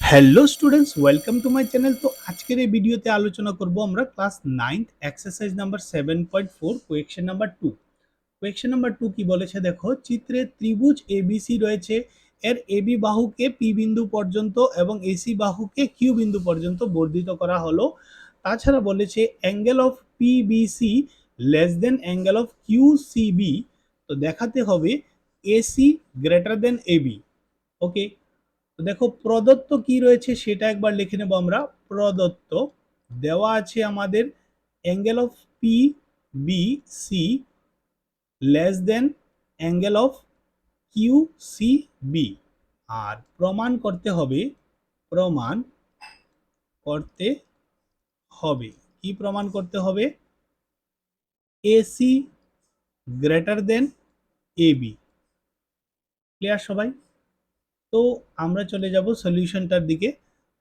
Hello students welcome to my channel তো আজকের এই ভিডিওতে আলোচনা করব আমরা class ninth exercise number seven point four question number two question number two কি বলেছে? দেখো, চিত্রে ত্রিভুজ এবিসি রয়েছে, এর এবি বাহুকে পি বিন্দু পর্যন্ত এবং এসি বাহুকে কিউ বিন্দু পর্যন্ত বর্ধিত করা হলো। তাছাড়া বলেছে angle of PBC less than angle of QCB তো দেখাতে হবে AC greater than AB okay তো দেখো প্রদত্ত কি রয়েছে সেটা একবার লিখে নেব আমরা। প্রদত্ত দেওয়া আছে আমাদের angle of P B C less than angle of Q C B আর প্রমাণ করতে হবে, প্রমাণ করতে হবে। কি প্রমাণ করতে হবে? AC greater than AB clear সবাই? তো আমরা চলে যাব সলিউশনটার দিকে।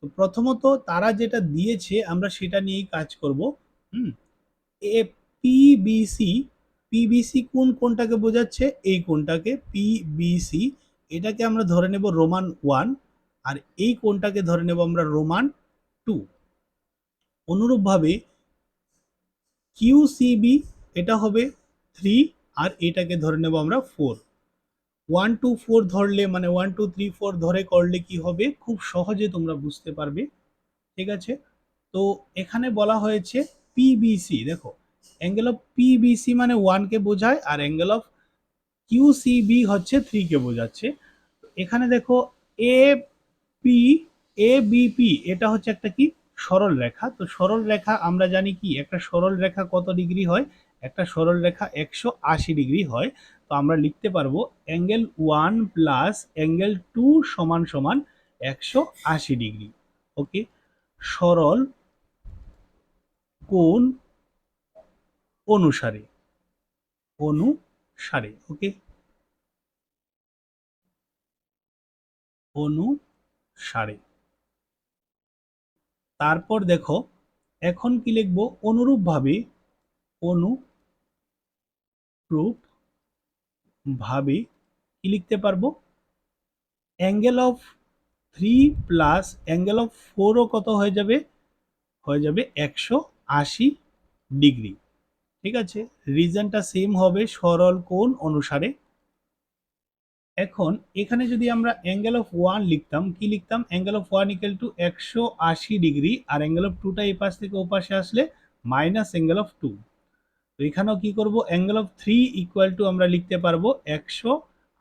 তো প্রথমত তারা যেটা দিয়েছে, আমরা সেটা নিয়েই কাজ করব। হুম? এ পিবিসি পিবিসি কোন কোনটাকে বোঝাচ্ছে? এই কোনটাকে পিবিসি এটাকে আমরা ধরে নেব রোমান ওয়ান আর এই কোনটাকে ধরে নেব আমরা রোমান টু অনুরূপভাবে কিউসিবি এটা হবে থ্রি আর এটাকে ধরে নেব আমরা ফোর ওয়ান টু ফোর ধরলে মানে ওয়ান টু থ্রি ফোর ধরে করলে কি হবে? খুব সহজে তোমরা বুঝতে পারবে। ঠিক আছে? তো এখানে বলা হয়েছে পিবিসি দেখো। অ্যাঙ্গেল অফ পিবিসি মানে ওয়ানকে বোঝায়, আর অ্যাঙ্গেল অফ কিউসিবি হচ্ছে থ্রিকে বোঝাচ্ছে। এখানে দেখো এ পি এ বিপি এটা হচ্ছে একটা কি? সরল রেখা। তো সরল রেখা আমরা জানি কি? একটা সরল রেখা কত ডিগ্রি হয়? একটা সরল রেখা একশো আশি ডিগ্রি হয়। আমরা লিখতে পারব angle one plus angle two সমান সমান একশো আশি ডিগ্রি ওকে সরল কোন অনুসারে। অনুসারে ওকে অনুসারে। তারপর দেখো, এখন কি লিখব? অনুরূপভাবে অনুরূপ ভাবে, কি লিখতে পারব? Angle of three plus angle of ফোরও কত হয়ে যাবে? হয়ে যাবে একশো আশি ডিগ্রি। ঠিক আছে? রিজনটা সেম হবে সরল কোণ অনুসারে। এখন এখানে যদি আমরা অ্যাঙ্গেল অফ ওয়ান লিখতাম, কি লিখতাম? Angle of one equal to একশো আশি ডিগ্রি আর অ্যাঙ্গেল অফ টুটা এই পাশ থেকে ও পাশে আসলে মাইনাস অ্যাঙ্গেল অফ টু। এখানেও কি করব? Angle of three equal to আমরা লিখতে পারব একশো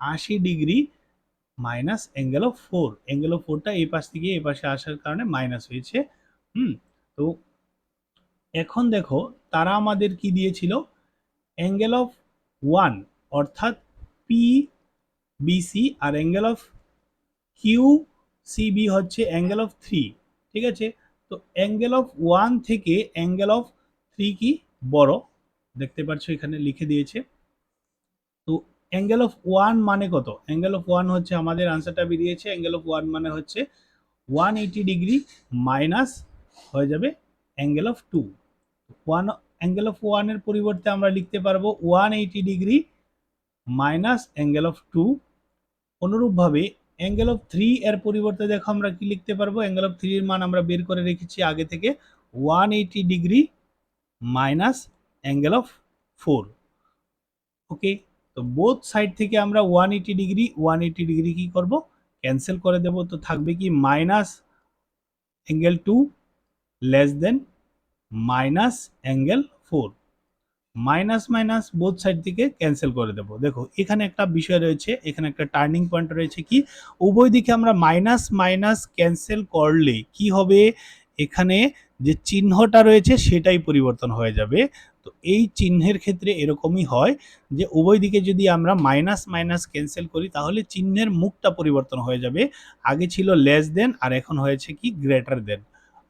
আশি degree minus angle of four angle of ফোরটা এই পাশ থেকে এই পাশে আসার কারণে মাইনাস হয়েছে। হুম, তো এখন দেখো, তারা আমাদের কি দিয়েছিল? অ্যাঙ্গেল অফ ওয়ান অর্থাৎ পি বিসি আর অ্যাঙ্গেল অফ কিউ সিবি হচ্ছে অ্যাঙ্গেল অফ থ্রি ঠিক আছে? তো অ্যাঙ্গেল অফ ওয়ান থেকে অ্যাঙ্গেল অফ থ্রি কি? বড়। দেখতে পাচ্ছ এখানে লিখে দিয়েছে। তো অ্যাঙ্গেল অফ ওয়ান মানে কত? অ্যাঙ্গেল অফ ওয়ান হচ্ছে আমাদের আনসারটা বেরিয়েছে। অ্যাঙ্গেল অফ ওয়ান মানে হচ্ছে ওয়ান এইটি ডিগ্রি মাইনাস হয়ে যাবে angle of two one angle of ওয়ানের পরিবর্তে আমরা লিখতে পারব one eighty degree minus angle of two অনুরূপভাবে অ্যাঙ্গেল অফ থ্রি এর পরিবর্তে দেখো আমরা কি লিখতে পারব? অ্যাঙ্গেল অফ থ্রির মান আমরা বের করে রেখেছি আগে থেকে one eighty degree minus angle of four okay তো বোথ সাইড থেকে আমরা one eighty degree one eighty degree কি করব? ক্যান্সেল করে দেব। তো থাকবে কি minus angle two less than minus angle four minus minus both side থেকে ক্যান্সেল করে দেব। দেখো, এখানে একটা বিষয় রয়েছে, এখানে একটা টার্নিং পয়েন্ট রয়েছে কি? উভয় দিকে আমরা মাইনাস মাইনাস ক্যান্সেল করলে কি হবে? এখানে যে চিহ্নটা রয়েছে সেটাই পরিবর্তন হয়ে যাবে। তো এই চিহ্নের ক্ষেত্রে এরকমই হয় যে উভয় দিকে যদি আমরা মাইনাস মাইনাস ক্যান্সেল করি, তাহলে চিহ্নের মুখটা পরিবর্তন হয়ে যাবে। আগে ছিল লেস দেন আর এখন হয়েছে কি গ্রেটার দেন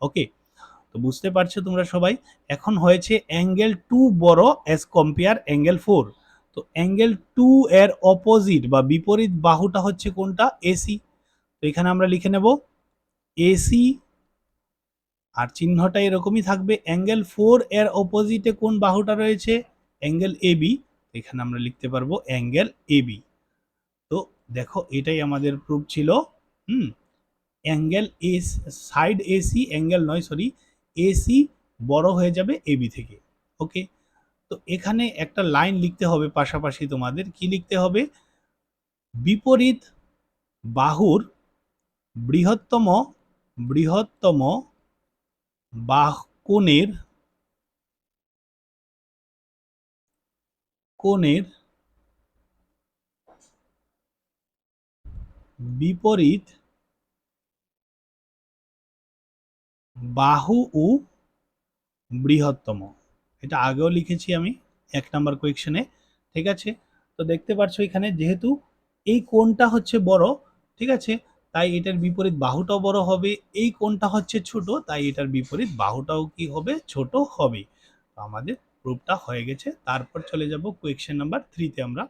ওকে তো বুঝতে পারছ তোমরা সবাই? এখন হয়েছে অ্যাঙ্গেল টু বড় অ্যাজ কম্পেয়ার অ্যাঙ্গেল ফোর তো অ্যাঙ্গেল টু এর অপোজিট বা বিপরীত বাহুটা হচ্ছে কোনটা? এসি তো এখানে আমরা লিখে নেব এসি আর চিহ্নটা এরকমই থাকবে অ্যাঙ্গেল ফোর এর অপোজিটে কোন বাহুটা রয়েছে? অ্যাঙ্গেল এ বি এখানে আমরা লিখতে পারব অ্যাঙ্গেল এবি তো দেখো, এটাই আমাদের প্রুফ ছিল, হুম? Angle as side AC angle নয় সরি এসি বড় হয়ে যাবে এবি থেকে ওকে তো এখানে একটা লাইন লিখতে হবে পাশাপাশি তোমাদের, কি লিখতে হবে? বিপরীত বাহুর বৃহত্তম বৃহত্তম বাহ কোণের কোণের বিপরীত বাহু ও বৃহত্তম। এটা আগেও লিখেছি আমি এক নাম্বার কোয়েকশনে ঠিক আছে? তো দেখতে পাচ্ছ এখানে যেহেতু এই কোণটা হচ্ছে বড়, ঠিক আছে? তাই এটার বিপরীত বাহুটাও বড় হবে। এই কোণটা হচ্ছে ছোট, তাই এটার বিপরীত বাহুটাও কি হবে? ছোট হবে। আমাদের প্রুফটা হয়ে গেছে। তারপর চলে যাব কোয়েকশন নাম্বার থ্রিতে আমরা।